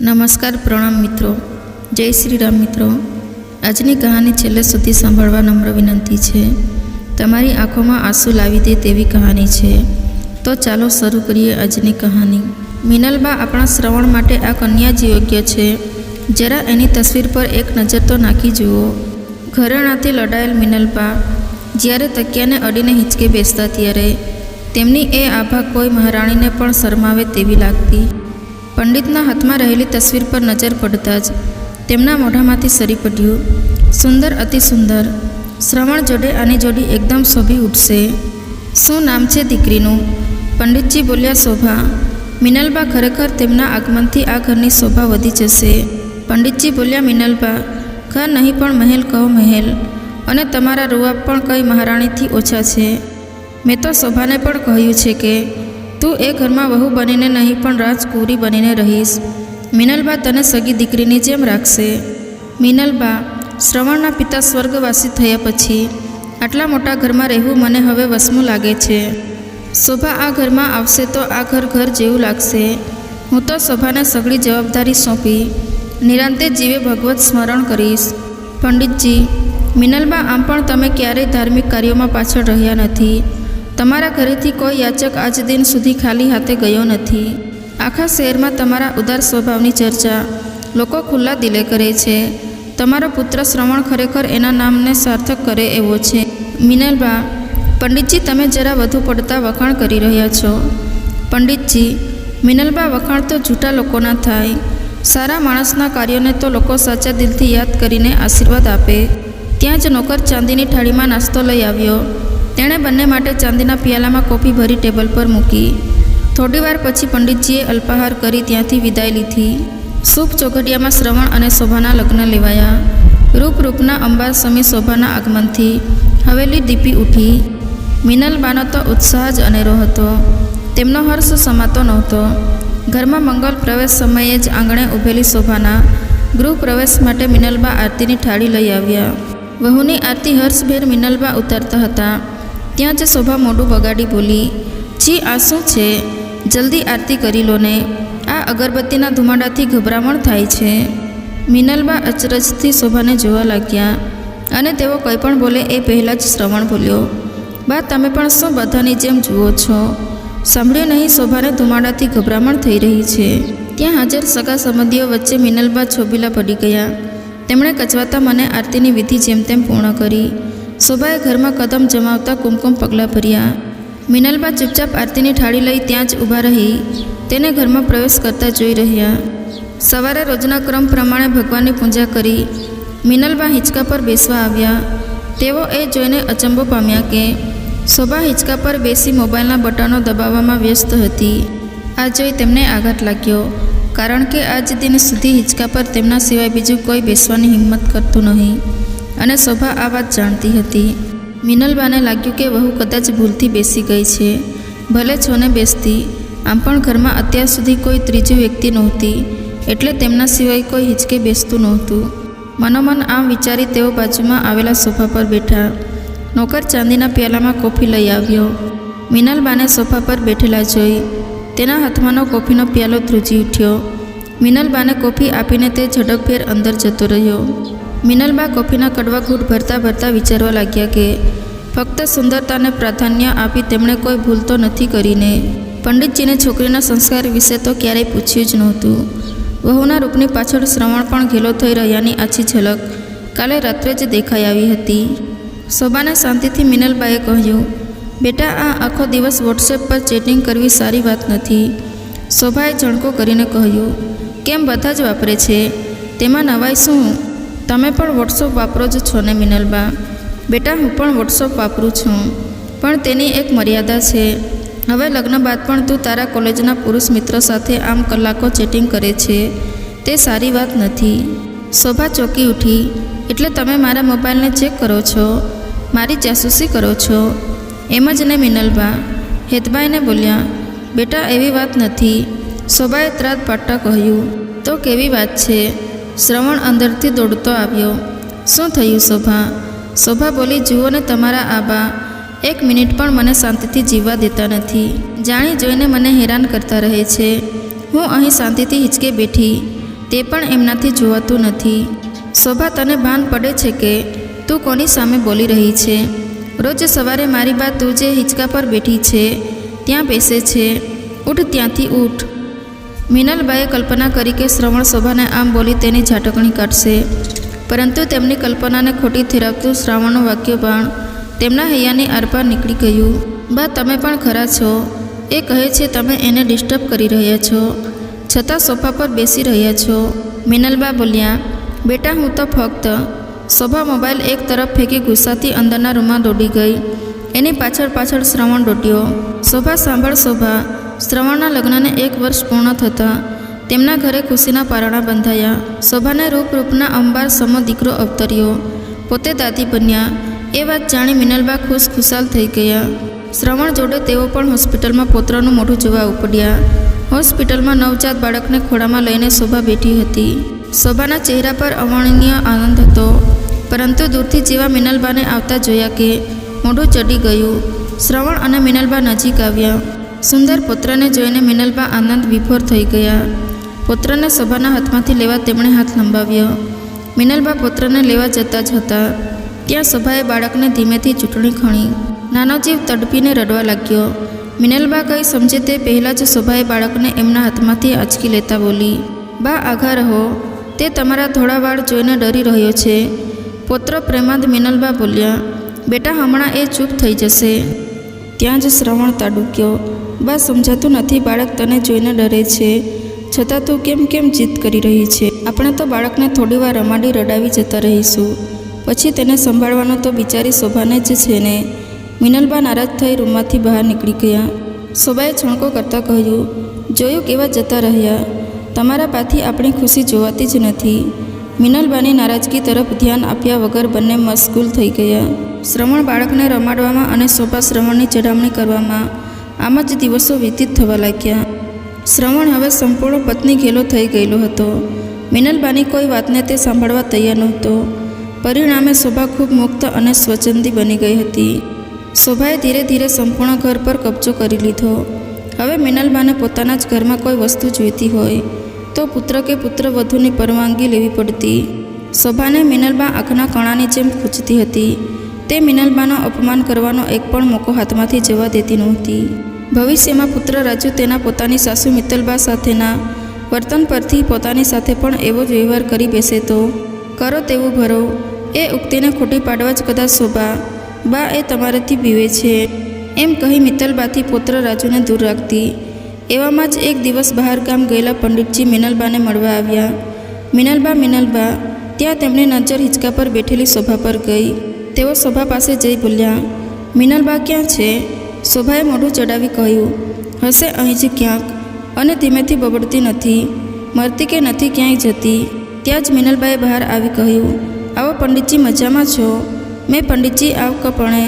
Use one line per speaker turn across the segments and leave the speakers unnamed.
નમસ્કાર પ્રણામ મિત્રો. જય શ્રી રામ મિત્રો. આજની કહાની છેલ્લે સુધી સાંભળવા નમ્ર વિનંતી છે. તમારી આંખોમાં આંસુ લાવી દે તેવી કહાની છે. તો ચાલો શરૂ કરીએ આજની કહાની. મિનલબા આપણા શ્રવણ માટે આ કન્યા જ યોગ્ય છે. જરા એની તસવીર પર એક નજર તો નાખી જુઓ. ઘરેણાથી લડાયેલ મિનલબા જ્યારે તકિયાને અડીને હિંચકે બેસતા ત્યારે તેમની એ આભા કોઈ મહારાણીને પણ શરમાવે તેવી લાગતી. પંડિતના હાથમાં રહેલી તસવીર પર નજર પડતા જ તેમના મોઢામાંથી સરી પડ્યું, સુંદર, અતિ સુંદર. શ્રવણ જોડે આની જોડી એકદમ શોભી ઉઠશે. શું નામ છે દીકરીનું? પંડિતજી બોલ્યા, શોભા. મિનલબા ખરેખર તેમના આગમનથી આ ઘરની શોભા વધી જશે. પંડિતજી બોલ્યા, મિનલબા, ઘર નહીં પણ મહેલ કહો મહેલ. અને તમારા રૂઆબ પણ કંઈ મહારાણીથી ઓછા છે. મેં તો શોભાને પણ કહ્યું છે કે તું એ ઘરમાં વહુ બનીને નહીં પણ રાજકુરી બનીને રહીશ. મિનલબા તને સગી દીકરીની જેમ રાખશે. મિનલબા, શ્રવણના પિતા સ્વર્ગવાસી થયા પછી આટલા મોટા ઘરમાં રહેવું મને હવે વસમું લાગે છે. શોભા આ ઘરમાં આવશે તો આ ઘર ઘર જેવું લાગશે. હું તો શોભાને સગળી જવાબદારી સોંપી. નિરાંતે જીવે ભગવત સ્મરણ કરીશ. પંડિતજી, મિનલબા, આમ પણ તમે ક્યારેય ધાર્મિક કાર્યોમાં પાછળ રહ્યા નથી. તમારા ઘરેથી કોઈ યાચક આજ દિન સુધી ખાલી હાથે ગયો નથી. આખા શહેરમાં તમારા ઉદાર સ્વભાવની ચર્ચા. લોકો ખુલ્લા દિલે કરે છે. તમારો પુત્ર શ્રવણ ખરેખર એના નામને સાર્થક કરે એવો છે. મિનલબા પંડિતજી, તમે જરા વધુ પડતા વખાણ કરી રહ્યા છો. પંડિતજી મિનલબા વખાણ તો જૂઠા લોકોના થાય. સારા માણસના કાર્યોને તો લોકો સાચા દિલથી યાદ કરીને આશીર્વાદ આપે. ત્યાં જ નોકર ચાંદીની થાળીમાં નાસ્તો લઈ આવ્યો. તેણે બંને માટે ચાંદીના પિયાલામાં કોફી ભરી ટેબલ પર મૂકી. થોડીવાર પછી પંડિતજીએ અલ્પાહાર કરી ત્યાંથી વિદાય લીધી. શુભ ચોઘડિયામાં શ્રવણ અને શોભાના લગ્ન લેવાયા. રૂપરૂપના અંબાર સમી શોભાના આગમનથી હવેલી દીપી ઉઠી. મિનલબાનો તો ઉત્સાહ જ અનેરો હતો. તેમનો હર્ષ સમાતો નહોતો. ઘરમાં મંગલ પ્રવેશ સમયે જ આંગણે ઊભેલી શોભાના ગૃહ પ્રવેશ માટે મિનલબા આરતીની થાળી લઈ આવ્યા. વહુની આરતી હર્ષભેર મિનલબા ઉતારતા હતા. ત્યાં જ શોભા મોઢું બગાડી બોલી, જી, આ શું છે? જલ્દી આરતી કરી લો ને. આ અગરબત્તીના ધુમાડાથી ગભરામણ થાય છે. મિનલબા અચરજથી શોભાને જોવા લાગ્યા અને તેઓ કંઈ પણ બોલે એ પહેલાં જ શ્રવણ બોલ્યો બા, તમે પણ શું બધાની જેમ જુઓ છો? સાંભળ્યું નહીં, શોભાને ધુમાડાથી ગભરામણ થઈ રહી છે. ત્યાં હાજર સગા સંબંધીઓ વચ્ચે મિનલબા છોબીલા પડી ગયા. તેમણે કચવાતા મને આરતીની વિધિ જેમ તેમ પૂર્ણ કરી. શોભાએ ઘરમાં કદમ જમાવતા કુમકુમ પગલાં ભર્યા. મિનલબા ચૂપચાપ આરતીની ઠાળી લઈ ત્યાં જ ઊભા રહી. તેને ઘરમાં પ્રવેશ કરતા જોઈ રહ્યા. સવારે રોજના ક્રમ પ્રમાણે ભગવાનની પૂજા કરી. મિનલબા હિંચકા પર બેસવા આવ્યા. તેઓ એ જોઈને અચંબો પામ્યા કે, શોભા હિંચકા પર બેસી મોબાઈલના બટનો દબાવવામાં વ્યસ્ત હતી. આ જોઈ તેમને આઘાત લાગ્યો. કારણ કે આજ દિન સુધી હિંચકા પર તેમના સિવાય બીજું કોઈ બેસવાની હિંમત કરતું નહીં. અને શોભા આ વાત જાણતી હતી. મિનલબાને લાગ્યું કે વહુ કદાચ ભૂલથી બેસી ગઈ છે. ભલે છોને બેસતી, આમ પણ ઘરમાં અત્યાર સુધી કોઈ ત્રીજી વ્યક્તિ નહોતી, એટલે તેમના સિવાય કોઈ હિંચકે બેસતું નહોતું. મનોમન આમ વિચારી તેઓ બાજુમાં આવેલા સોફા પર બેઠા. નોકર ચાંદીના પ્યાલામાં કોફી લઈ આવ્યો. મિનલબાને સોફા પર બેઠેલા જોઈ, તેના હાથમાંનો કોફીનો પ્યાલો ધ્રુજી ઉઠ્યો. મિનલબાને કોફી આપીને તે ઝડપભેર અંદર જતો રહ્યો. મિનલબા કોફીના કડવા ઘૂંટ ભરતા ભરતા વિચારવા લાગ્યા કે, ફક્ત સુંદરતાને પ્રાધાન્ય આપી તેમણે કોઈ ભૂલ તો નથી કરીને. પંડિતજીને છોકરીના સંસ્કાર વિશે તો ક્યારેય પૂછ્યું જ નહોતું. વહુના રૂપની પાછળ શ્રવણ પણ ઘેલો થઈ રહ્યાની આછી ઝલક કાલે રાત્રે જ દેખાઈ આવી હતી. શોભાને શાંતિથી મિનલબાએ કહ્યું, બેટા, આ આખો દિવસ વોટ્સએપ પર ચેટિંગ કરવી સારી વાત નથી. શોભાએ ચણકો કરીને કહ્યું, કેમ બધા જ વાપરે છે? તેમાં નવાઈ શું? તમે પણ વોટ્સઅપ વાપરો જ છો ને મિનલબા બેટા, હું પણ વોટ્સઅપ વાપરું છું. પણ તેની એક મર્યાદા છે. હવે લગ્ન બાદ પણ તું તારા કોલેજના પુરુષ મિત્ર સાથે આમ કલાકો ચેટિંગ કરે છે. તે સારી વાત નથી. શોભા ચોકી ઉઠી. એટલે તમે મારા મોબાઈલને ચેક કરો છો? મારી જાસૂસી કરો છો? એમ જ ને મિનલબા હેતભાઈને બોલ્યા, બેટા, એવી વાત નથી. શોભાએ ત્રાત પાટા કહ્યું, તો કેવી વાત છે? શ્રવણ અંદરથી દોડતો આવ્યો. શું થયું શોભા? શોભા બોલી, જુઓ ને તમારા આબા. એક મિનિટ પણ મને શાંતિથી જીવવા દેતા નથી. જાણી જોઈને મને હેરાન કરતા રહે છે. હું અહીં શાંતિથી હિંચકે બેઠી. તે પણ એમનાથી જોવાતું નથી. શોભા, તને ભાન પડે છે કે તું કોની સામે બોલી રહી છે? રોજ સવારે મારી બા તું જે હિંચકા પર બેઠી છે, ત્યાં બેસે છે. ઉઠ, ત્યાંથી ઉઠ. મિનલબાએ કલ્પના કરી કે શ્રવણ શોભાને આમ બોલી તેની ઝાટકણી કાઢશે. પરંતુ તેમની કલ્પનાને ખોટી થેરાવતું શ્રાવણનું વાક્ય બાણ તેમના હૈયાની આરપાર નીકળી ગયું. બા, તમે પણ ખરા છો. એ કહે છે, તમે એને ડિસ્ટર્બ કરી રહ્યા છો. છતાં સોફા પર બેસી રહ્યા છો. મિનલબા બોલ્યા, બેટા, હું તો ફક્ત શોભા મોબાઈલ એક તરફ ફેંકી ગુસ્સાથી અંદરના રૂમમાં દોડી ગઈ. એની પાછળ પાછળ શ્રવણ દોડ્યો. શોભા સાંભળ શોભા શ્રવણના લગ્નને એક વર્ષ પૂર્ણ થતાં તેમના ઘરે ખુશીના પારણા બંધાયા. શોભાને રૂપરૂપના અંબાર સમો દીકરો અવતર્યો. પોતે દાદી બન્યા. એ વાત જાણી મિનલબા ખુશ ખુશાલ થઈ ગયા. શ્રવણ જોડે તેઓ પણ હોસ્પિટલમાં પોત્રનું મોઢું જોવા ઉપડ્યા. હોસ્પિટલમાં નવજાત બાળકને ખોળામાં લઈને શોભા બેઠી હતી. શોભાના ચહેરા પર અવર્ણનીય આનંદ હતો, પરંતુ દૂરથી જેવા મિનલબાને આવતા જોયા કે મોઢું ચડી ગયું. શ્રવણ અને મિનલબા નજીક આવ્યા. સુંદર પુત્રને જોઈને મિનલબા આનંદ વિભોર થઈ ગયા. પુત્રને શોભાના હાથમાંથી લેવા તેમણે હાથ લંબાવ્યો. મિનલબા પુત્રને લેવા જતા જ હતા. ત્યાં શોભાએ બાળકને ધીમેથી ચૂંટણી ખણી. નાનો જીવ તડપીને રડવા લાગ્યો. મિનલબા કંઈ સમજે તે પહેલાં જ શોભાએ બાળકને એમના હાથમાંથી આંચકી લેતા બોલી, બા, આઘા રહો. તે તમારા ધોળા વાળ જોઈને ડરી રહ્યો છે. પુત્ર પ્રેમાદ મિનલબા બોલ્યા, બેટા, હમણાં એ ચૂપ થઈ જશે. ત્યાં જ શ્રવણ તાડુક્યો. બા સમજાતું નથી, બાળક તને જોઈને ડરે છે. છતાં તું કેમ કેમ જીદ કરી રહી છે? આપણે તો બાળકને થોડી વાર રમાડી રડાવી જતા રહીશું. પછી તેને સંભાળવાનો તો બિચારી શોભાને જ છે ને. મિનલબા નારાજ થઈ રૂમમાંથી બહાર નીકળી ગયા. શોભાએ છણકો કરતાં કહ્યું, જોયું કેવા જતા રહ્યા? તમારા પાથી આપણી ખુશી જોવાતી જ નથી. મિનલબાની નારાજગી તરફ ધ્યાન આપ્યા વગર બંને મશગુલ થઈ ગયા. શ્રવણ બાળકને રમાડવામાં અને શોભા શ્રવણની ચઢામણી કરવામાં આમ જ દિવસો વ્યતીત થવા લાગ્યા. શ્રવણ હવે સંપૂર્ણ પત્ની ઘેલો થઈ ગયેલો હતો. મિનલબાની કોઈ વાતને તે સાંભળવા તૈયાર નહોતો. પરિણામે શોભા ખૂબ મુક્ત અને સ્વચ્છંદી બની ગઈ હતી. શોભાએ ધીરે ધીરે સંપૂર્ણ ઘર પર કબજો કરી લીધો. હવે મિનલબાને પોતાના જ ઘરમાં કોઈ વસ્તુ જોઈતી હોય, તો પુત્ર કે પુત્ર વધુની પરવાનગી લેવી પડતી. શોભાને મિનલબા આંખના કણાની જેમ ખૂંચતી હતી. તે મિનલબાનો અપમાન કરવાનો એક પણ મોકો હાથમાંથી જવા દેતી નહોતી. ભવિષ્યમાં પુત્ર રાજુ તેના પોતાની સાસુ મિત્તલબા સાથેના વર્તન પરથી પોતાની સાથે પણ એવો જ વ્યવહાર કરી બેસે તો. કરો તેવું ભરો, એ ઉક્તિને ખોટી પાડવા જ કદાચ શોભા. બા, એ તમારાથી પીવે છે. એમ કહી મિત્તલબાથી પુત્ર રાજુને દૂર રાખતી. એવામાં જ એક દિવસ બહાર ગામ ગયેલા પંડિતજી મિનલબાને મળવા આવ્યા. મિનલબા મિનલબા. ત્યાં તેમની નજર હિંચકા પર બેઠેલી શોભા પર ગઈ. તેઓ શોભા પાસે જઈ બોલ્યા મિનલબા ક્યાં છે? શોભાએ મોઢું ચડાવી કહ્યું, હશે અહીં જ ક્યાંક અને ધીમેથી બબડતી નથી, મરતી કે નથી ક્યાંય જતી. ત્યાં જ મિનલબાએ બહાર આવી કહ્યું, આવો પંડિતજી મજામાં છો? મેં પંડિતજી આવકપણે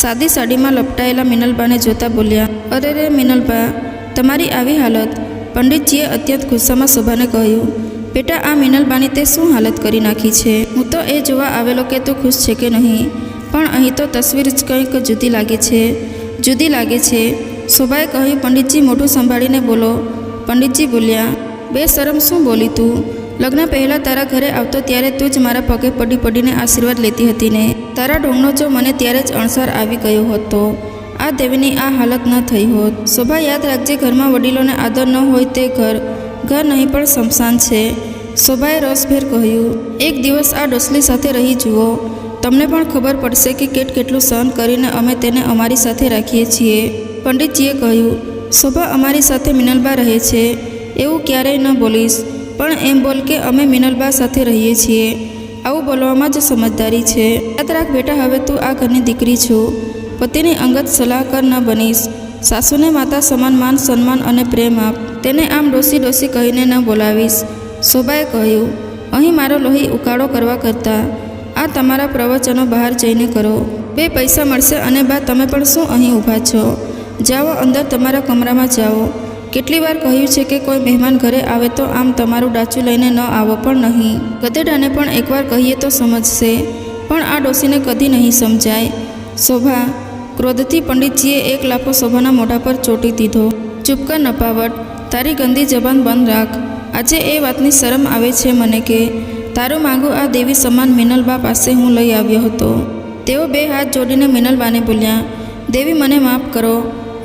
સાદી સાડીમાં લપટાયેલા મિનલબાને જોતા બોલ્યા, અરે રે મિનલબા, તમારી આવી હાલત પંડિતજીએ અત્યંત ગુસ્સામાં શોભાને કહ્યું. બેટા, આ મિનલબાની તે શું હાલત કરી નાખી છે? હું તો એ જોવા આવેલો કે તું ખુશ છે કે નહીં? પણ અહીં તો તસવીર જ કંઈક જુદી લાગે છે. જુદી લાગે છે. શોભાએ કહ્યું, પંડિતજી, મોઢું સંભાળીને બોલો. પંડિતજી બોલ્યા, બે શરમ શું બોલી તું? લગ્ન પહેલાં તારા ઘરે આવતો ત્યારે તું જ મારા પગે પડી પડીને આશીર્વાદ લેતી હતી ને? તારા ઢોંગનો જો મને ત્યારે જ અણસાર આવી ગયો હતો આ દેવીની આ હાલત ન થઈ હોત. શોભા, યાદ રાખજે, ઘરમાં વડીલોને આદર ન હોય તે ઘર. ઘર નહીં પણ શમશાન છે. શોભાએ રસભેર કહ્યું, એક દિવસ આ ડોસલી સાથે રહી જુઓ. તમને પણ ખબર પડશે કે કેટ કેટલું સહન કરીને અમે તેને અમારી સાથે રાખીએ છીએ. પંડિતજીએ કહ્યું, શોભા અમારી સાથે મિનલબા રહે છે. એવું ક્યારેય ન બોલીશ. પણ એમ બોલ કે અમે મિનલબા સાથે રહીએ છીએ. આવું બોલવામાં જ સમજદારી છે. યાદ રાખ બેટા, હવે તું આ ઘરની દીકરી છું. પતિની અંગત સલાહકાર ન બનીશ. સાસુને માતા સમાન માન, સન્માન અને પ્રેમ આપ. તેને આમ ડોસી ડોસી કહીને ન બોલાવીશ. શોભાએ કહ્યું, અહીં મારો લોહી ઉકાળો કરવા કરતાં. આ તમારા પ્રવચનો બહાર જઈને કરો. બે પૈસા મળશે અને બા તમે પણ શું અહીં ઊભા છો? જાઓ અંદર તમારા કમરામાં જાઓ. કેટલી વાર કહ્યું છે કે કોઈ મહેમાન ઘરે આવે તો આમ તમારું ડાચું લઈને ન આવો પણ નહીં. ગધેડાને પણ એકવાર કહીએ તો સમજશે. પણ આ ડોસીને કદી નહીં સમજાય. શોભા ક્રોધથી પંડિતજીએ એક લાફો શોભાના મોઢા પર ચોટી દીધો. ચૂપકા નપાવટ, તારી ગંદી જબાન બંધ રાખ. આજે એ વાતની શરમ આવે છે મને કે, તારું માંગુ આ દેવી સમાન મિનલબા પાસે હું લઈ આવ્યો હતો. તેઓ બે હાથ જોડીને મિનલબાને બોલ્યા, દેવી મને માફ કરો,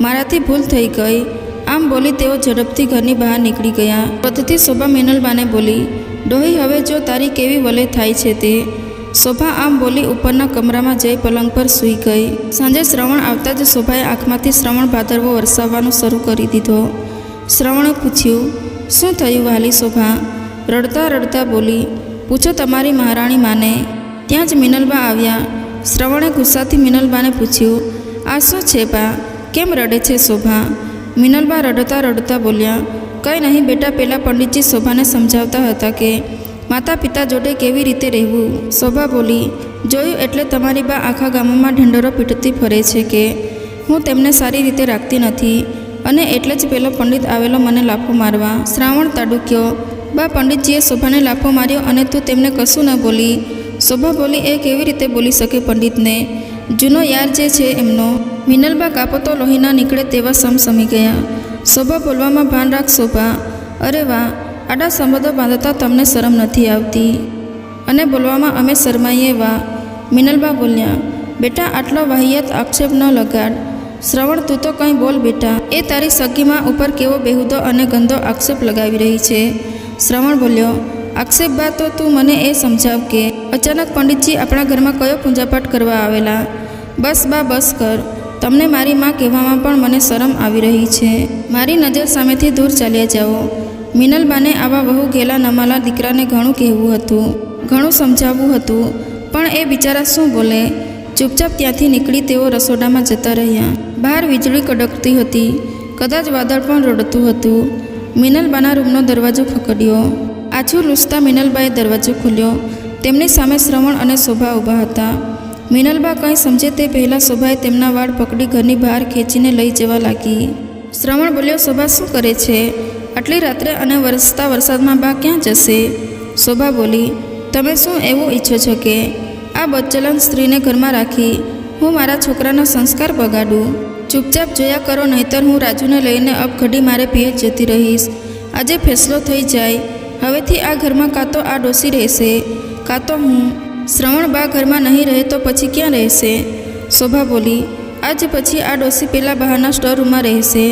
મારાથી ભૂલ થઈ ગઈ. આમ બોલી તેઓ ઝડપથી ઘરની બહાર નીકળી ગયા. ક્રોધથી શોભા મિનલબાને બોલી, ડોહી, હવે જો તારી કેવી વલે થાય છે તે શોભા આમ બોલી ઉપરના કમરામાં જઈ પલંગ પર સૂઈ ગઈ. સાંજે શ્રવણ આવતા જ શોભાએ આંખમાંથી શ્રવણ ભાદરવો વરસાવવાનું શરૂ કરી દીધો. શ્રવણે પૂછ્યું, શું થયું વાલી શોભા? રડતા રડતા બોલી, પૂછો તમારી મહારાણી માને. ત્યાં જ મિનલબા આવ્યા. શ્રવણે ગુસ્સાથી મિનલબાને પૂછ્યું, આ શું છે બા? કેમ રડે છે શોભા? મિનલબા રડતા રડતા બોલ્યા, કંઈ નહીં બેટા, પેલા પંડિતજી શોભાને સમજાવતા હતા કે માતા પિતા જોડે કેવી રીતે રહેવું? શોભા બોલી, જોયું એટલે તમારી બા આખા ગામમાં ઢંઢોરો પીટતી ફરે છે કે? હું તેમને સારી રીતે રાખતી નથી. અને એટલે જ પેલો પંડિત આવેલો મને લાફો મારવા. શ્રાવણ તાડુક્યો. બા પંડિતજીએ શોભાને લાફો માર્યો અને તું તેમને કશું ન બોલી. શોભા બોલી, એ કેવી રીતે બોલી શકે પંડિતને? જૂનો યાર જે છે એમનો. મિનલબા કાપો તો લોહીના નીકળે તેવા સમ સમી ગયા. શોભા બોલવામાં ભાન રાખ શોભા. અરે વાહ આડા સંબંધો બાંધતા તમને શરમ નથી આવતી. અને બોલવામાં અમે શરમાઈએ વાહ મિનલબા બોલ્યા, બેટા, આટલો વાહિયાત આક્ષેપ ન લગાડ. શ્રવણ, તું તો કંઈ બોલ બેટા. એ તારી સગીમાં ઉપર કેવો બેહુદો અને ગંદો આક્ષેપ લગાવી રહી છે. શ્રવણ બોલ્યો, આક્ષેપ બા તો તું મને એ સમજાવ કે, અચાનક પંડિતજી આપણા ઘરમાં કયો પૂજાપાઠ કરવા આવેલા. બસ બા, બસ કર. તમને મારી માં કહેવામાં પણ મને શરમ આવી રહી છે. મારી નજર સામેથી દૂર ચાલ્યા જાઓ. મિનલબાને આવા બહુ ગેલા નમાલા દીકરાને ઘણું કહેવું હતું, ઘણું સમજાવવું હતું, પણ એ બિચારા શું બોલે? ચૂપચાપ ત્યાંથી નીકળી તેઓ રસોડામાં જતા રહ્યા. બહાર વીજળી કડકતી હતી, કદાચ વાદળ પણ રડતું હતું. મિનલબાના રૂમનો દરવાજો ખકડ્યો આછું લૂસતા મિનલબાએ દરવાજો ખોલ્યો. તેમની સામે શ્રવણ અને શોભા ઊભા હતા. મિનલબા કંઈ સમજે તે પહેલાં શોભાએ તેમના વાળ પકડી ઘરની બહાર ખેંચીને લઈ જવા લાગી. શ્રવણ બોલ્યો, શોભા, શું કરે છે? આટલી રાત્રે અને વરસતા વરસાદમાં બા ક્યાં જશે? શોભા બોલી, તમે શું એવું ઈચ્છો છો કે આ બચ્ચલન સ્ત્રીને ઘરમાં રાખી હું મારા છોકરાનો સંસ્કાર બગાડું? ચૂપચાપ જોયા કરો, નહીતર હું રાજુને લઈને અપઘડી મારે પિયત જતી રહીશ. આજે ફેસલો થઈ જાય. હવેથી આ ઘરમાં કાં તો આ ડોસી રહેશે, કાં તો હું. શ્રવણ બા ઘરમાં નહીં રહે તો પછી ક્યાં રહેશે? શોભા બોલી, આજ પછી આ ડોસી પેલા બહારના સ્ટોર રૂમમાં રહેશે.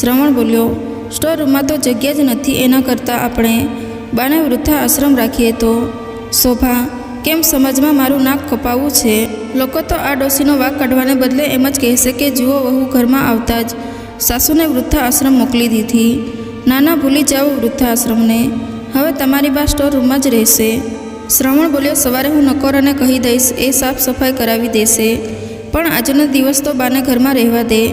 શ્રવણ બોલ્યો સ્ટોર રૂમમાં તો જગ્યા જ નથી, એના કરતાં આપણે બાને વૃદ્ધા આશ્રમ રાખીએ તો. શોભા, કેમ સમાજમાં મારું નાક કપાવવું છે? લોકો તો આ ડોસીનો વાક કાઢવાને બદલે એમ જ કહેશે કે, જુઓ, વહુ ઘરમાં આવતા જ સાસુને વૃદ્ધા આશ્રમ મોકલી દીધી. નાના ભૂલી જાઓ વૃદ્ધા આશ્રમને. હવે તમારી બા સ્ટોર રૂમમાં જ રહેશે. શ્રવણ બોલ્યો, સવારે હું નકોરાને કહી દઈશ, એ સાફ સફાઈ કરાવી દેશે. પણ આજનો દિવસ તો બાને ઘરમાં રહેવા દે.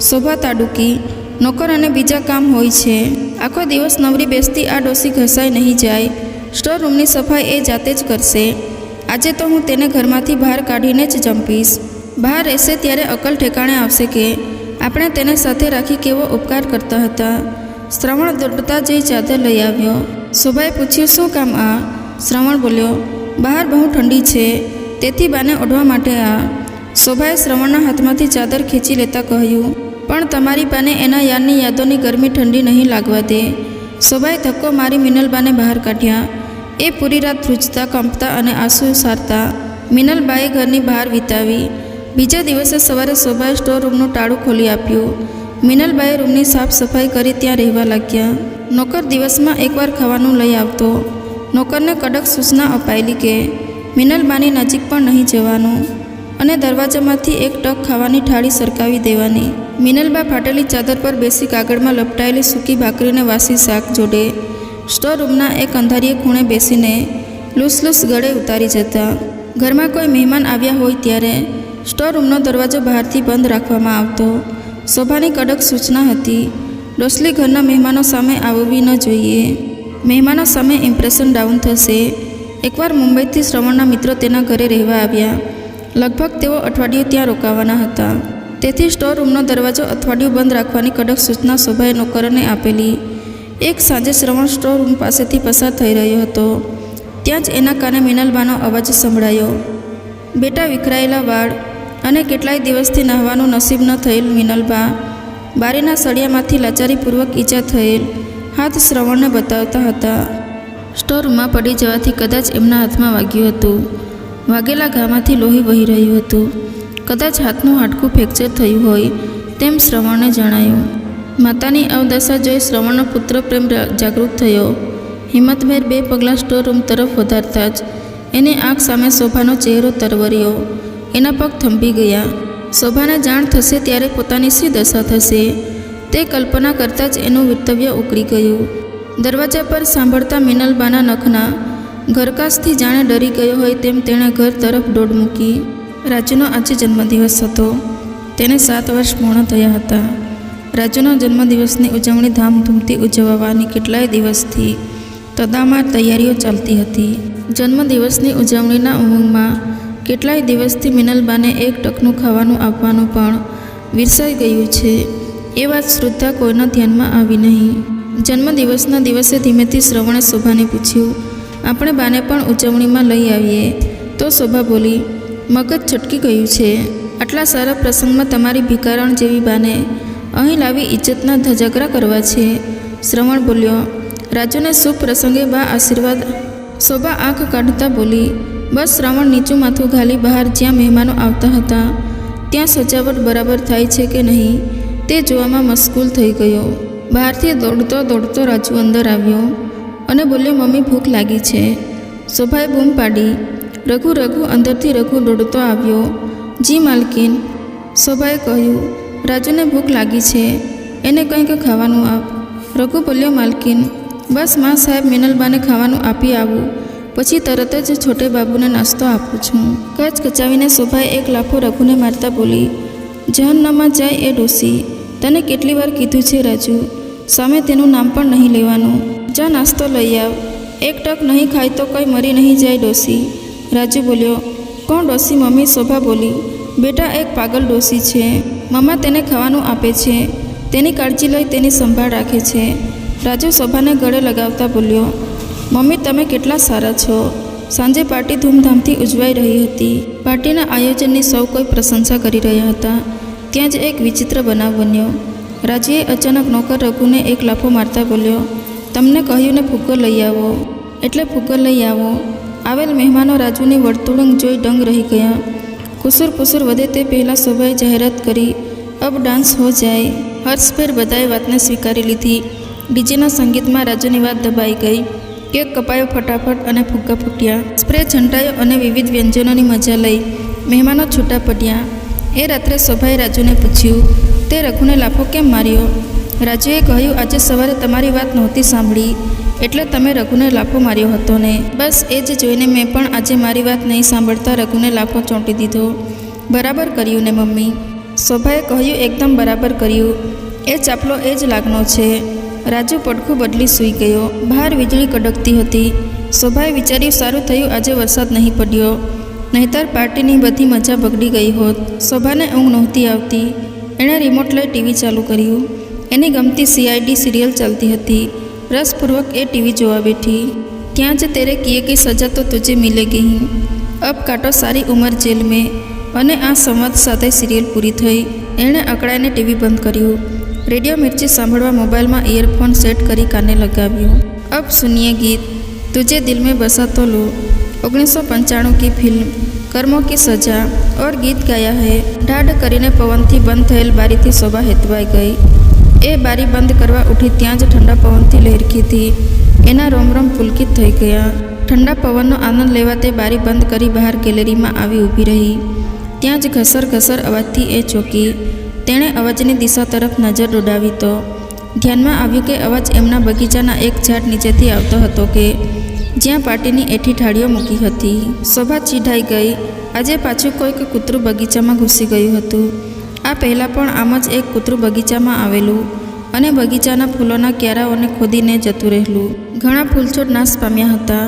શોભા તાડુકી નોકર અને બીજા કામ હોય છે. આખો દિવસ નવરી બેસતી આ ડોસી ઘસાઈ નહીં જાય. સ્ટોર રૂમની સફાઈ એ જાતે જ કરશે. આજે તો હું તેને ઘરમાંથી બહાર કાઢીને જ જંપીશ. બહાર રહેશે ત્યારે અકલ ઠેકાણે આવશે કે આપણે તેને સાથે રાખી કેવો ઉપકાર કરતા હતા. શ્રવણ દોડતા જઈ ચાદર લઈ આવ્યો. શોભાએ પૂછ્યું, શું કામ આ? શ્રવણ બોલ્યો, બહાર બહુ ઠંડી છે. તેથી બાને ઓઢવા માટે આ. શોભાએ શ્રવણના હાથમાંથી ચાદર ખેંચી લેતા કહ્યું પણ તમારી બાને એના યારની યાદોની ગરમી ઠંડી નહીં લાગવા દે. શોભાએ ધક્કો મારી મિનલબાને બહાર કાઢ્યા. એ પૂરી રાત ધ્રુજતા, કંપતા અને આંસુ સારતા. મિનલબાએ ઘરની બહાર વિતાવી. બીજા દિવસે સવારે શોભાએ સ્ટોર રૂમનું ટાળું ખોલી આપ્યું. મિનલબાએ રૂમની સાફ સફાઈ કરી ત્યાં રહેવા લાગ્યા. નોકર દિવસમાં એકવાર ખાવાનું લઈ આવતો. નોકરને કડક સૂચના અપાયેલી કે મિનલબાની નજીક પણ નહીં જવાનું. અને દરવાજામાંથી એક ટક ખાવાની ઠાળી સરકાવી દેવાની. મિનલબા ફાટેલી ચાદર પર બેસી કાગળમાં લપટાયેલી સૂકી ભાખરીને વાસી શાક જોડે. સ્ટોર રૂમના એક અંધારીએ ખૂણે બેસીને લૂસલૂસ ગળે ઉતારી જતા. ઘરમાં કોઈ મહેમાન આવ્યા હોય ત્યારે સ્ટોર રૂમનો દરવાજો બહારથી બંધ રાખવામાં આવતો. શોભાની કડક સૂચના હતી ડોસલી ઘરના મહેમાનો સામે આવવી ન જોઈએ. મહેમાનો સામે ઇમ્પ્રેશન ડાઉન થશે. એકવાર મુંબઈથી શ્રવણના મિત્રો તેના ઘરે રહેવા આવ્યા. લગભગ તેઓ અઠવાડિયું ત્યાં રોકાવાના હતા. તેથી સ્ટોર રૂમનો દરવાજો અઠવાડિયું બંધ રાખવાની કડક સૂચના શોભાએ નોકરોને આપેલી. એક સાંજે શ્રવણ સ્ટોર રૂમ પાસેથી પસાર થઈ રહ્યો હતો. ત્યાં જ એના કાને મિનલબાનો અવાજ સંભળાયો. બેટા વિખરાયેલા વાળ અને કેટલાય દિવસથી નહાવાનું નસીબ ન થયેલ મિનલબા. બારીના સળિયામાંથી લાચારીપૂર્વક ઈજા થયેલ હાથ શ્રવણને બતાવતા હતા. સ્ટોરમાં પડી જવાથી કદાચ એમના હાથમાં વાગ્યું હતું. વાગેલા ઘામાંથી લોહી વહી રહ્યું હતું. કદાચ હાથનું હાડકું ફ્રેક્ચર થયું હોય તેમ શ્રવણને જણાયું. માતાની અવદશા જોઈ શ્રવણનો પુત્ર પ્રેમ જાગૃત થયો. હિંમતભેર બે પગલાં સ્ટોર રૂમ તરફ વધારતા જ એની આંખ સામે શોભાનો ચહેરો તરવર્યો. એના પગ થંભી ગયા. શોભાને જાણ થશે ત્યારે પોતાની શી દશા થશે? તે કલ્પના કરતાં જ એનું વિતવ્ય ઉકળી ગયું. દરવાજા પર સાંભળતા મિનલબાના નખના ઘરકાશથી જાણે ડરી ગયો હોય તેમ તેણે ઘર તરફ દોડ મૂકી રાજુનો આજે જન્મદિવસ હતો. તેને સાત વર્ષ પૂર્ણ થયા હતા. રાજુના જન્મદિવસની ઉજવણી ધામધૂમથી ઉજવવાની કેટલાય દિવસથી તદામાર તૈયારીઓ ચાલતી હતી. જન્મદિવસની ઉજવણીના ઉમંગમાં કેટલાય દિવસથી મિનલબાને એક ટકનું ખાવાનું આપવાનું પણ વિરસાઈ ગયું છે. એ વાત શ્રદ્ધા કોઈના ધ્યાનમાં આવી નહીં. જન્મદિવસના દિવસે ધીમેથી શ્રવણે શોભાને પૂછ્યું આપણે બાને પણ ઉજવણીમાં લઈ આવીએ. તો શોભા બોલી, મગજ છટકી ગયું છે. આટલા સારા પ્રસંગમાં તમારી ભિકારણ જેવી બાને અહીં લાવી ઇજ્જતના ધજાગરા કરવા છે. શ્રવણ બોલ્યો, રાજુને શુભ પ્રસંગે બા આશીર્વાદ. શોભા આંખ કાઢતા બોલી, બસ શ્રવણ નીચું માથું ઘાલી બહાર જ્યાં મહેમાનો આવતા હતા, ત્યાં સજાવટ બરાબર થાય છે કે નહીં, તે જોવામાં મશગુલ થઈ ગયો. બહારથી દોડતો દોડતો રાજુ અંદર આવ્યો. અને બોલ્યો, મમ્મી, ભૂખ લાગી છે. શોભાએ બૂમ પાડી. રઘુ રઘુ, અંદરથી રઘુ દોડતો આવ્યો. જી, માલકીન, શોભાએ કહ્યું. રાજુને ભૂખ લાગી છે. એને કંઈક ખાવાનું આપ. રઘુ બોલ્યો, માલકીન, બસ, માં સાહેબ મિનલબાને ખાવાનું આપી આવું. પછી તરત જ છોટે બાબુને નાસ્તો આપું છું. કચ કચાવીને શોભાએ એક લાફો રઘુને મારતા બોલી, જહનનામાં જાય એ ડોસી. તને કેટલી વાર કીધું છે, રાજુ. સામે તેનું નામ પણ નહીં લેવાનું. જા નાસ્તો લઈ આવ. એક ટક નહીં ખાય તો કંઈ મરી નહીં જાય ડોસી. રાજુ બોલ્યો, કોણ ડોસી? મમ્મી શોભા બોલી, બેટા, એક પાગલ ડોસી છે. મમ્મા તેને ખાવાનું આપે છે. તેની કાળજી લઈ તેની સંભાળ રાખે છે. રાજુ શોભાને ગળે લગાવતા બોલ્યો, મમ્મી, તમે કેટલા સારા છો. સાંજે પાર્ટી ધૂમધામથી ઉજવાઈ રહી હતી. પાર્ટીના આયોજનની સૌ કોઈ પ્રશંસા કરી રહ્યા હતા. ત્યાં જ એક વિચિત્ર બનાવ બન્યો. રાજુએ અચાનક નોકર રઘુને એક લાફો મારતા બોલ્યો તમને કહ્યું ને ફુગ્ગો લઈ આવો. એટલે ફુગ્ગો લઈ આવો. આવેલ મહેમાનો રાજુની વર્તુળંગ જોઈ ડંગ રહી ગયા. કુસુર પુસુર વધે તે પહેલાં શોભાએ જાહેરાત કરી. અબ ડાન્સ હો જાય. હર્ષભેર બધાએ વાતને સ્વીકારી લીધી. ડીજેના સંગીતમાં રાજુની વાત દબાઈ ગઈ. કેક કપાયો ફટાફટ અને ફુગ્ગા ફૂટ્યા. સ્પ્રે છંટાયો અને વિવિધ વ્યંજનોની મજા લઈ મહેમાનો છૂટા પડ્યા. એ રાત્રે શોભાએ રાજુને પૂછ્યું, તે રઘુને લાફો કેમ માર્યો? રાજુએ કહ્યું, આજે સવારે તમારી વાત નહોતી સાંભળી, એટલે તમે રઘુને લાફો માર્યો હતો ને. બસ એ જ જોઈને મેં પણ આજે મારી વાત નહીં સાંભળતા રઘુને લાફો ચોંટી દીધો. બરાબર કર્યું ને, મમ્મી. શોભાએ કહ્યું, એકદમ બરાબર કર્યું. એ ચાપલો એ જ લાગનો છે. રાજુ પડખું બદલી સૂઈ ગયો. બહાર વીજળી કડકતી હતી. શોભાએ વિચાર્યું, સારું થયું, આજે વરસાદ નહીં પડ્યો. નહીતર પાર્ટીની બધી મજા બગડી ગઈ હોત. શોભાને ઊંઘ નહોતી આવતી. એણે રિમોટ લઈ ટીવી ચાલુ કર્યું. એની ગમતી સીઆઈડી સિરિયલ ચાલતી હતી. રસપૂર્વક એ ટીવી જોવા બેઠી. ત્યાં જ તેરે કિએ કઈ સજા તો તુજે મિલેગી અબ કાટો સારી ઉંમર જેલ મેં. અને આ સંવાદ સાથે સિરિયલ પૂરી થઈ. એણે અકળાઈને ટીવી બંધ કર્યું. રેડિયો મિર્ચી સાંભળવા મોબાઈલમાં ઇયરફોન સેટ કરી કાને લગાવ્યું. અબ સુનિએ ગીત, તુજે દિલ મેં બસા લો. ઓગણીસો પંચાણું કી ફિલ્મ, કર્મો કી સજા. ઓર ગીત ગાયા હૈ. ઢાઢ કરીને પવનથી બંધ થયેલ બારીથી શોભા હેતવાઈ ગઈ. એ બારી બંધ કરવા ઉઠી ત્યાં જ ઠંડા પવનથી લહેરખીથી એના રોમ રોમ પુલકિત થઈ ગયા. ઠંડા પવનનો આનંદ લેવા તે બારી બંધ કરી બહાર ગેલેરીમાં આવી ઊભી રહી. ત્યાં જ ઘસર ઘસર અવાજથી એ ચોકી. તેણે અવાજની દિશા તરફ નજર દોડાવી તો. ધ્યાનમાં આવ્યું કે અવાજ એમના બગીચાના એક ઝાડ નીચેથી આવતો હતો કે જ્યાં પાર્ટીની એઠી ઠાળીઓ મૂકી હતી. શોભા ચીઢાઈ ગઈ. આજે પાછું કોઈક કૂતરું બગીચામાં ઘૂસી ગયું હતું. આ પહેલાં પણ આમ જ એક કૂતરું બગીચામાં આવેલું અને બગીચાના ફૂલોના ક્યારાઓને ખોદીને જતું રહેલું. ઘણા ફૂલછોડ નાશ પામ્યા હતા.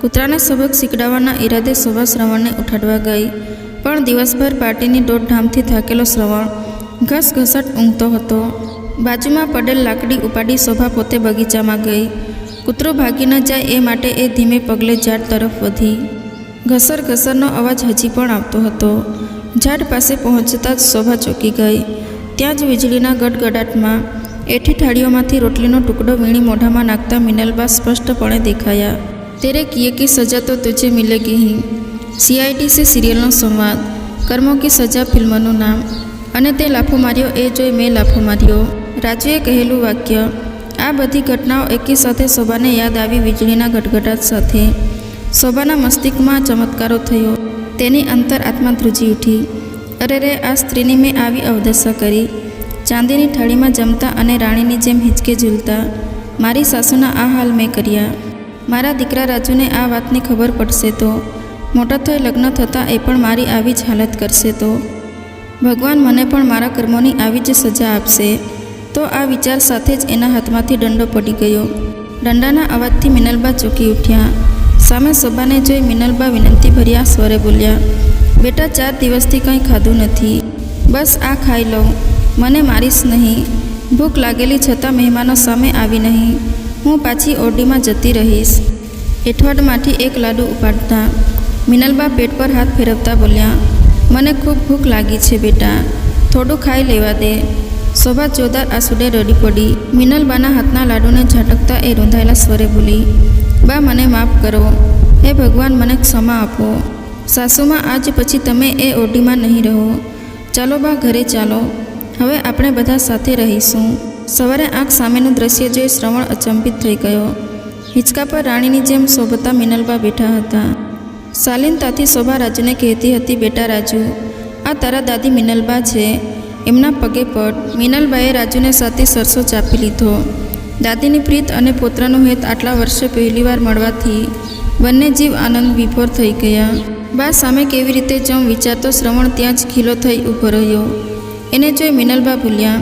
કૂતરાને સબક શીખડાવવાના ઈરાદે શોભા શ્રવણને ઉઠાડવા ગઈ. પણ દિવસભર પાર્ટીની દોડધામથી થાકેલો શ્રવણ ઘસઘસટ ઊંઘતો હતો. બાજુમાં પડેલ લાકડી ઉપાડી શોભા પોતે બગીચામાં ગઈ. કૂતરો ભાગી ન જાય એ માટે એ ધીમે પગલે ઝાડ તરફ વધી. ઘસર ઘસરનો અવાજ હજી પણ આવતો હતો. ઝાડ પાસે પહોંચતા જ શોભા ચોકી ગઈ. ત્યાં જ વીજળીના ગડગડાટમાં એઠી થાળીઓમાંથી રોટલીનો ટુકડો વીણી મોઢામાં નાખતા મિનલબા સ્પષ્ટપણે દેખાયા. તેરે કિએ કી સજા તો તુજે મિલેગી હી. સીઆઈટીસી સિરિયલનો સંવાદ. કર્મો કી સજા ફિલ્મનું નામ. અને તે લાફો માર્યો, એ જોઈ મેં લાફો માર્યો. રાજુએ કહેલું વાક્ય. આ બધી ઘટનાઓ એકી સાથે શોભાને યાદ આવી વીજળીના ગટગટાટ સાથે. શોભાના મસ્તિષ્કમાં ચમત્કારો થયો. તેની અંતર આત્મા ધ્રુજી ઉઠી. અરે રે, આ સ્ત્રીની મેં આવી અવદશા કરી. ચાંદીની થાળીમાં જમતા અને રાણીની જેમ હિંચકે ઝૂલતા. મારી સાસુના આ હાલ મેં કર્યા. મારા દીકરા રાજુને આ વાતની ખબર પડશે તો. મોટા થઈ લગ્ન થતાં એ પણ મારી આવી જ હાલત કરશે તો. ભગવાન મને પણ મારા કર્મોની આવી જ સજા આપશે. તો આ વિચાર સાથે જ એના હાથમાંથી દંડો પડી ગયો. દંડાના અવાજથી મિનલબા ચૂકી ઉઠ્યા. સામે સભાને જોઈ મિનલબા વિનંતી ભર્યા સ્વરે બોલ્યા, બેટા, ચાર દિવસથી કંઈ ખાધું નથી. બસ આ ખાઈ લઉં. મને મારીશ નહીં. ભૂખ લાગેલી છતાં મહેમાનો સામે આવી નહીં. હું પાછી ઓરડીમાં જતી રહીશ. એઠવાડમાંથી એક લાડુ ઉપાડતા મિનલબા પેટ પર હાથ ફેરવતા બોલ્યા, મને ખૂબ ભૂખ લાગી છે, બેટા. થોડું ખાઈ લેવા દે. શોભા જોરદાર આસુડે રડી પડી. મિનલબાના હાથના લાડુને ઝાટકતા એ રૂંધાયેલા સ્વરે બોલી બા, મને માફ કરો. હે ભગવાન, મને ક્ષમા આપો. સાસુમાં આજ પછી તમે એ ઓરડીમાં નહીં રહો. ચાલો બા, ઘરે ચાલો. હવે આપણે બધા સાથે રહીશું. સવારે આંખ સામેનું દ્રશ્ય જોઈ શ્રવણ અચંબિત થઈ ગયો. હિંચકા પર રાણીની જેમ શોભતા મિનલબા બેઠા હતા. શાલીનતાથી શોભા રાજુને કહેતી હતી, બેટા રાજુ, આ તારા દાદી મિનલબા છે. એમના પગે પટ મિનલબાએ રાજુને સાથે સરસો ચાપી લીધો. દાદીની પ્રીત અને પોતાનું હેત આટલા વર્ષે પહેલીવાર મળવાથી બંને જીવ આનંદ વિભોર થઈ ગયા. બા સામે કેવી રીતે જમ વિચારતો શ્રવણ ત્યાં જ ખીલો થઈ ઊભો રહ્યો. એને જોઈ મિનલબા ભૂલ્યા,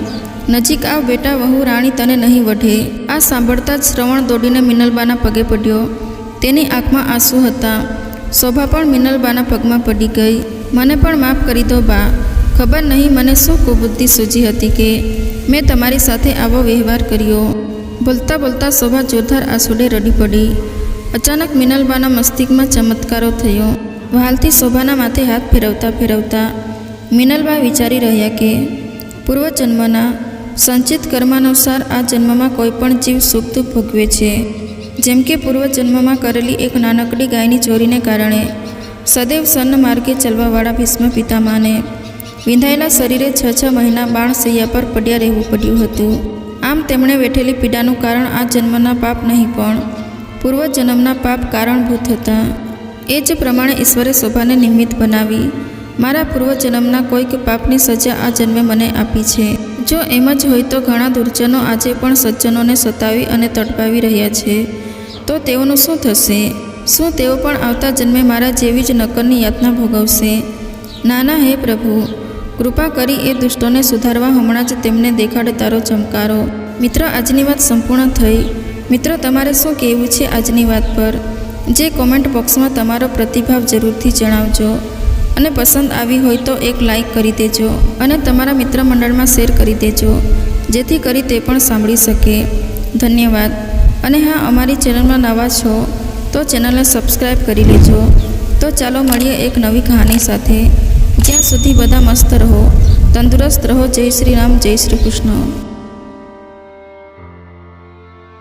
નજીક આવ બેટા, વહુ રાણી તને નહીં વઢે. આ સાંભળતા જ શ્રવણ દોડીને મિનલબાના પગે પડ્યો. તેની આંખમાં આંસુ હતા. શોભા પણ મિનલબાના પગમાં પડી ગઈ. મને પણ માફ કરી દો બા. ખબર નહીં મને શું કુબુદ્ધિ સૂજી હતી કે મેં તમારી સાથે આવો વ્યવહાર કર્યો. બોલતા બોલતા શોભા જોરદાર આંસુડે રડી પડી. અચાનક મિનલબાના મસ્તિષ્કમાં ચમત્કારો થયો. વહાલથી શોભાના માથે હાથ ફેરવતા ફેરવતા મિનલબા વિચારી રહ્યા કે પૂર્વજન્મના સંચિત કર્માનુસાર આ જન્મમાં કોઈ પણ જીવ સુખ દુઃખ ભોગવે છે. જેમ કે પૂર્વજન્મમાં કરેલી એક નાનકડી ગાયની ચોરીને કારણે સદૈવ સન્ન માર્ગે ચલવાવાળા ભીષ્મ પિતામાને વિંધાયેલા શરીરે છ છ મહિના બાણસૈયા પર પડ્યા રહેવું પડ્યું હતું. આમ તેમણે વેઠેલી પીડાનું કારણ આ જન્મના પાપ નહીં, પણ પૂર્વજન્મના પાપ કારણભૂત હતા. એ જ પ્રમાણે ઈશ્વરે શોભાને નિમિત્ત બનાવી, મારા પૂર્વજન્મના કોઈક પાપની સજા આ જન્મે મને આપી છે. જો એમ જ હોય તો ઘણા દુર્જનો આજે પણ સજ્જનોને સતાવી અને તડપાવી રહ્યા છે. તો તેઓનું શું થશે? શું તેઓ પણ આવતા જન્મે મારા જેવી જ નકરની યાતના ભોગવશે? નાના હે પ્રભુ કૃપા કરી એ દુષ્ટોને સુધારવા હમણાં જ તેમને દેખાડે તારો ચમકારો. મિત્ર, આજની વાત સંપૂર્ણ થઈ. મિત્રો, તમારે શું કહેવું છે આજની વાત પર? જે કોમેન્ટ બોક્સમાં તમારો પ્રતિભાવ જરૂરથી જણાવજો. અને પસંદ આવી હોય તો એક લાઈક કરી દેજો. અને તમારા મિત્ર મંડળમાં શેર કરી દેજો. જેથી કરી તે પણ સાંભળી શકે. ધન્યવાદ. અને હા, અમારી ચેનલમાં નવા છો, તો ચેનલને સબસ્ક્રાઈબ કરી લેજો. તો ચાલો મળીએ એક નવી કહાની સાથે. જ્યાં સુધી બધા મસ્ત રહો તંદુરસ્ત રહો જય શ્રી રામ જય શ્રી કૃષ્ણ.